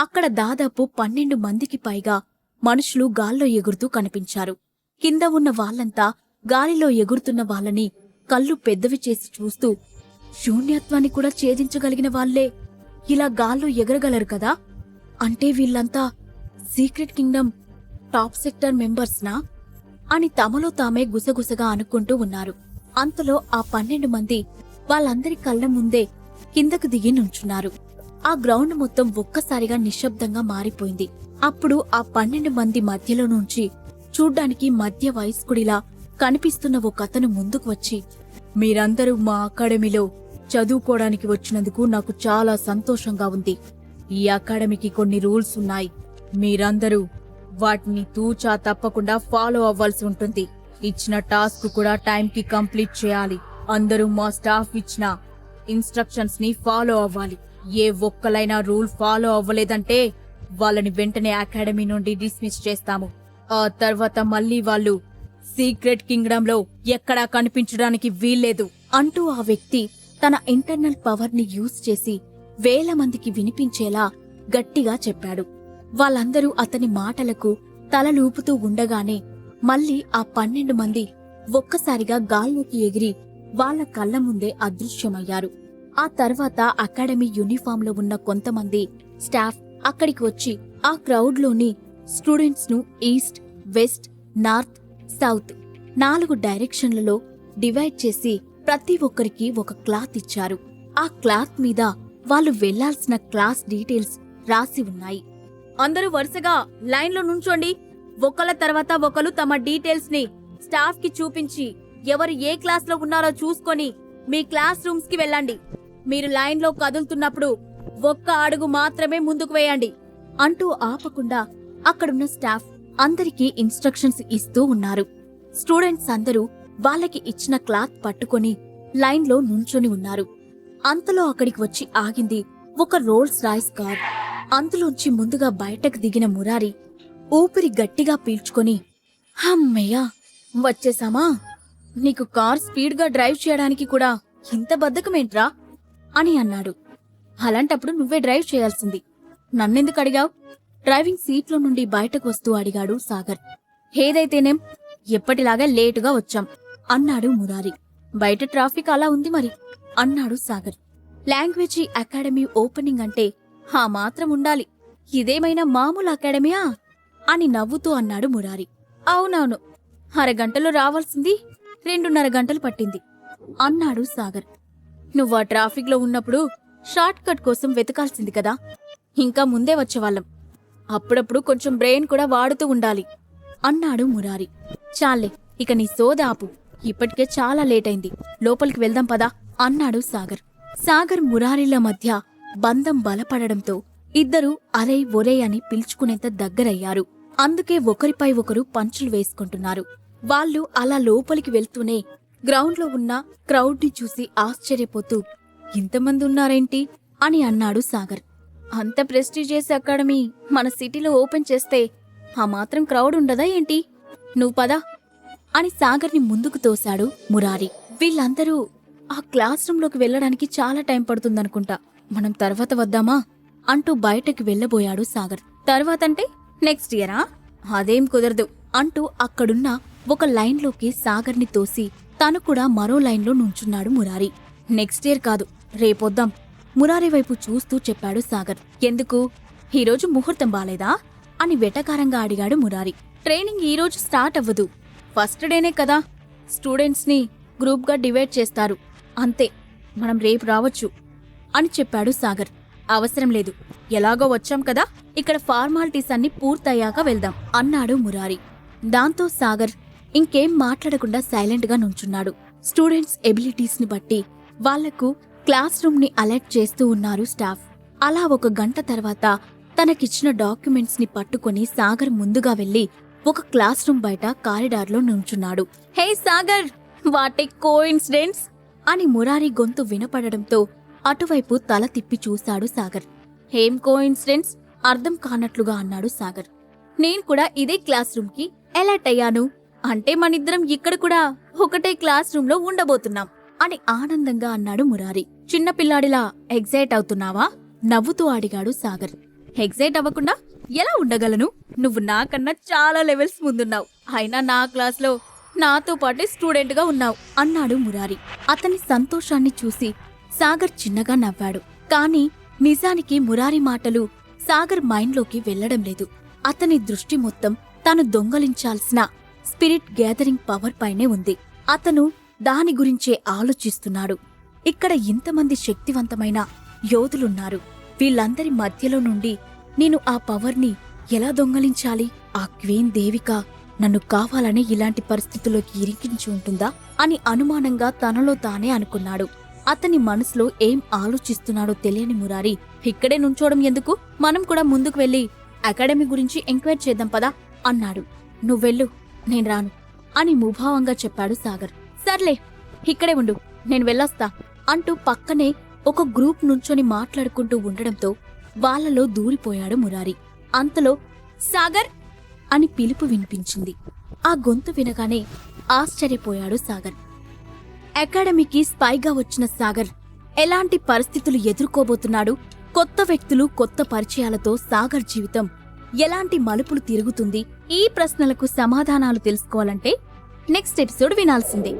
అక్కడ దాదాపు పన్నెండు మందికి పైగా మనుషులు గాల్లో ఎగురుతూ కనిపించారు. కింద ఉన్న వాళ్ళంతా గాలిలో ఎగురుతున్న వాళ్ళని కళ్ళు పెద్దవి చేసి చూస్తూ శూన్యత్వాన్ని కూడా ఛేదించగలిగిన వాళ్ళే. ఇలా గాల్లో ఎగరగలరు కదా? అంటే వీళ్ళంతా సీక్రెట్ కింగ్డమ్ టాప్ సెక్టర్ మెంబర్స్నా? అని తమలో తామే గుసగుసగా అనుకుంటూ ఉన్నారు. అంతలో ఆ పన్నెండు మంది వాళ్ళందరి కళ్ళ ముందే కిందకు దిగి నుంచున్నారు. ఆ గ్రౌండ్ మొత్తం ఒక్కసారిగా నిశ్శబ్దంగా మారిపోయింది. అప్పుడు ఆ పన్నెండు మంది మధ్యలో నుంచి చూడ్డానికి మధ్య వయస్కుడిలా కనిపిస్తున్న ఒక అతను ముందుకు వచ్చి మీరందరూ మా అకాడమీలో చదువుకోవడానికి వచ్చినందుకు నాకు చాలా సంతోషంగా ఉంది. ఈ అకాడమీకి కొన్ని రూల్స్ ఉన్నాయి. మీరందరూ వాటిని తూచా తప్పకుండా ఫాలో అవ్వాల్సి ఉంటుంది. ఇచ్చిన టాస్క్ కూడా టైంకి కంప్లీట్ చేయాలి. అందరూ మా స్టాఫ్ ఇచ్చిన ఇన్స్ట్రక్షన్స్ని ఫాలో అవ్వాలి. ఏ ఒక్కలైనా రూల్ ఫాలో అవ్వలేదంటే వాళ్ళని వెంటనే అకాడమీ నుండి డిస్మిస్ చేస్తాము. ఆ తర్వాత మళ్ళీ వాళ్ళు సీక్రెట్ కింగ్డమ్లో ఎక్కడా కనిపించడానికి వీల్లేదు అంటూ ఆ వ్యక్తి తన ఇంటర్నల్ పవర్ని యూజ్ చేసి వేల మందికి వినిపించేలా గట్టిగా చెప్పాడు. వాళ్ళందరూ అతని మాటలకు తలలూపుతూ ఉండగానే మళ్ళీ ఆ పన్నెండు మంది ఒక్కసారిగా గాల్లోకి ఎగిరి వాళ్ళ కళ్ళ ముందే అదృశ్యమయ్యారు. ఆ తర్వాత అకాడమీ యూనిఫామ్లో ఉన్న కొంతమంది స్టాఫ్ అక్కడికి వచ్చి ఆ క్రౌడ్లోని స్టూడెంట్స్ను ఈస్ట్ వెస్ట్ నార్త్ సౌత్ నాలుగు డైరెక్షన్లలో డివైడ్ చేసి ప్రతి ఒక్కరికి ఒక క్లాత్ ఇచ్చారు. ఆ క్లాత్ మీద వాళ్ళు వెళ్ళాల్సిన క్లాస్ డీటెయిల్స్ రాసి ఉన్నాయి. అందరూ వరుసగా లైన్లో నుంచోండి. ఒకళ్ళ తర్వాత ఒకరు తమ డీటెయిల్స్ని స్టాఫ్కి చూపించి ఎవరు ఏ క్లాస్లో ఉన్నారో చూసుకొని మీ క్లాస్ రూమ్స్కి వెళ్ళండి. మీరు లైన్లో కదులుతున్నప్పుడు ఒక్క అడుగు మాత్రమే ముందుకు వేయండి అంటూ ఆపకుండా అక్కడున్న స్టాఫ్ అందరికీ ఇన్స్ట్రక్షన్స్ ఇస్తూ ఉన్నారు. స్టూడెంట్స్ అందరూ వాళ్ళకి ఇచ్చిన క్లాత్ పట్టుకొని లైన్లో నుంచొని ఉన్నారు. అంతలో అక్కడికి వచ్చి ఆగింది ఒక రోల్స్ రాయిస్ కార్. అంతలోంచి ముందుగా బయటకు దిగిన మురారి ఊపిరి గట్టిగా పీల్చుకొని హమ్మయ్యా వచ్చేసామా? నీకు కార్ స్పీడ్గా డ్రైవ్ చేయడానికి కూడా ఇంత బద్ధకమేంట్రా? అని అన్నాడు. అలాంటప్పుడు నువ్వే డ్రైవ్ చేయాల్సింది. నన్నెందుకు అడిగావు? డ్రైవింగ్ సీట్లో నుండి బయటకు వస్తూ అడిగాడు సాగర్. ఏదైతేనేం ఎప్పటిలాగా లేటుగా వచ్చాం అన్నాడు మురారి. బయట ట్రాఫిక్ అలా ఉంది మరి అన్నాడు సాగర్. లాంగ్వేజీ అకాడమీ ఓపెనింగ్ అంటే ఆ మాత్రం ఉండాలి. ఇదేమైనా మామూలు అకాడమీయా? అని నవ్వుతూ అన్నాడు మురారి. అవునవును అరగంటలో రావాల్సింది రెండున్నర గంటలు పట్టింది అన్నాడు సాగర్. నువ్వు ఆ ట్రాఫిక్లో ఉన్నప్పుడు షార్ట్ కట్ కోసం వెతకాల్సింది కదా. ఇంకా ముందే వచ్చేవాళ్ళం. అప్పుడప్పుడు కొంచెం బ్రెయిన్ కూడా వాడుతూ ఉండాలి అన్నాడు మురారి. చాలే ఇక నీ సోద ఆపు. ఇప్పటికే చాలా లేట్ అయింది లోపలికి వెళ్దాం పదా అన్నాడు సాగర్. సాగర్ మురారిల మధ్య బంధం బలపడడంతో ఇద్దరూ అరే ఒరే అని పిలుచుకునేంత దగ్గరయ్యారు. అందుకే ఒకరిపై ఒకరు పంచులు వేసుకుంటున్నారు. వాళ్ళు అలా లోపలికి వెళ్తూనే గ్రౌండ్లో ఉన్న క్రౌడ్ని చూసి ఆశ్చర్యపోతూ ఇంతమంది ఉన్నారేంటి అని అన్నాడు సాగర్. అంత ప్రెస్టీజియస్ అకాడమీ మన సిటీలో ఓపెన్ చేస్తే ఆ మాత్రం క్రౌడ్ ఉండదా ఏంటి? నువ్వు పదా అని సాగర్ని ముందుకు తోశాడు మురారి. వీళ్ళందరూ ఆ క్లాస్ రూంలోకి వెళ్ళడానికి చాలా టైం పడుతుందనుకుంటా. మనం తర్వాత వద్దామా? అంటూ బయటకు వెళ్ళబోయాడు సాగర్. తర్వాతంటే నెక్స్ట్ ఇయరా? అదేం కుదరదు అంటూ అక్కడున్న ఒక లైన్లోకి సాగర్ని తోసి తను కూడా మరో లైన్లో నుంచున్నాడు మురారి. నెక్స్ట్ ఇయర్ కాదు రేపొద్దాం మురారి వైపు చూస్తూ చెప్పాడు సాగర్. ఎందుకు? ఈరోజు ముహూర్తం బాలేదా? అని వెటకారంగా అడిగాడు మురారి. ట్రైనింగ్ ఈరోజు స్టార్ట్ అవ్వదు. ఫస్ట్ డేనే కదా. స్టూడెంట్స్ని గ్రూప్గా డివైడ్ చేస్తారు. అంతే మనం రేపు రావచ్చు అని చెప్పాడు సాగర్. అవసరం లేదు ఎలాగో వచ్చాం కదా ఇక్కడ ఫార్మాలిటీస్ అన్ని పూర్తయ్యాక వెళ్దాం అన్నాడు మురారి. దాంతో సాగర్ ఇంకేం మాట్లాడకుండా సైలెంట్గా నుంచున్నాడు. స్టూడెంట్స్ ఎబిలిటీస్ని బట్టి వాళ్ళకు క్లాస్ రూమ్ని అలర్ట్ చేస్తూ ఉన్నారు స్టాఫ్. అలా ఒక గంట తర్వాత తనకిచ్చిన డాక్యుమెంట్స్ని పట్టుకొని సాగర్ ముందుగా వెళ్ళి ఒక క్లాస్ రూమ్ బయట కారిడార్లో నుంచున్నాడు. Hey Sagar! What a coincidence అని మురారి గొంతు వినపడడంతో అటువైపు తల తిప్పి చూశాడు సాగర్. ఏం కోఇన్సిడెంట్స్ అర్థం కానట్లుగా అన్నాడు సాగర్. నేను కూడా ఇదే క్లాస్ రూమ్కి అలర్ట్ అయ్యాను. అంటే మనిద్దరం ఇక్కడ కూడా ఒకటే క్లాస్ రూమ్లో ఉండబోతున్నాం అని ఆనందంగా అన్నాడు మురారి. చిన్నపిల్లాడిలా ఎగ్జైట్ అవుతున్నావా? నవ్వుతూ అడిగాడు సాగర్. ఎగ్జైట్ అవ్వకుండా ఎలా ఉండగలను? నువ్వు నాకన్నా చాలా లెవెల్స్ ముందున్నావు. అయినా నా క్లాస్లో నాతో పాటే స్టూడెంట్గా ఉన్నావు అన్నాడు మురారి. అతని సంతోషాన్ని చూసి సాగర్ చిన్నగా నవ్వాడు. కాని నిజానికి మురారి మాటలు సాగర్ మైండ్లోకి వెళ్ళడం లేదు. అతని దృష్టి మొత్తం తాను దొంగలించాల్సిన స్పిరిట్ గ్యాదరింగ్ పవర్ పైనే ఉంది. అతను దాని గురించే ఆలోచిస్తున్నాడు. ఇక్కడ ఇంతమంది శక్తివంతమైన యోధులున్నారు. వీళ్ళందరి మధ్యలో నుండి నేను ఆ పవర్ని ఎలా దొంగలించాలి? ఆ క్వీన్ దేవిక నన్ను కావాలని ఇలాంటి పరిస్థితుల్లోకి ఇరికించి ఉంటుందా? అని అనుమానంగా తనలో తానే అనుకున్నాడు. అతని మనసులో ఏం ఆలోచిస్తున్నాడో తెలియని మురారి ఇక్కడే నుంచోవడం ఎందుకు? మనం కూడా ముందుకు వెళ్ళి అకాడమీ గురించి ఎంక్వైర్ చేద్దాం పదా? అన్నాడు. నువ్వెళ్ళు. నేను రాను అని ముభావంగా చెప్పాడు సాగర్. సర్లే ఇక్కడే ఉండు నేను వెళ్ళొస్తా అంటూ పక్కనే ఒక గ్రూప్ నుంచొని మాట్లాడుకుంటూ ఉండడంతో వాళ్ళలో దూరిపోయాడు మురారి. అంతలో సాగర్! అని పిలుపు వినిపించింది. ఆ గొంతు వినగానే ఆశ్చర్యపోయాడు సాగర్. అకాడమీకి స్పైగా వచ్చిన సాగర్ ఎలాంటి పరిస్థితులు ఎదుర్కోబోతున్నాడు కొత్త వ్యక్తులు కొత్త పరిచయాలతో సాగర్ జీవితం ఎలాంటి మలుపులు తిరుగుతుంది? ఈ ప్రశ్నలకు సమాధానాలు తెలుసుకోవాలంటే నెక్స్ట్ ఎపిసోడ్ వినాల్సిందే.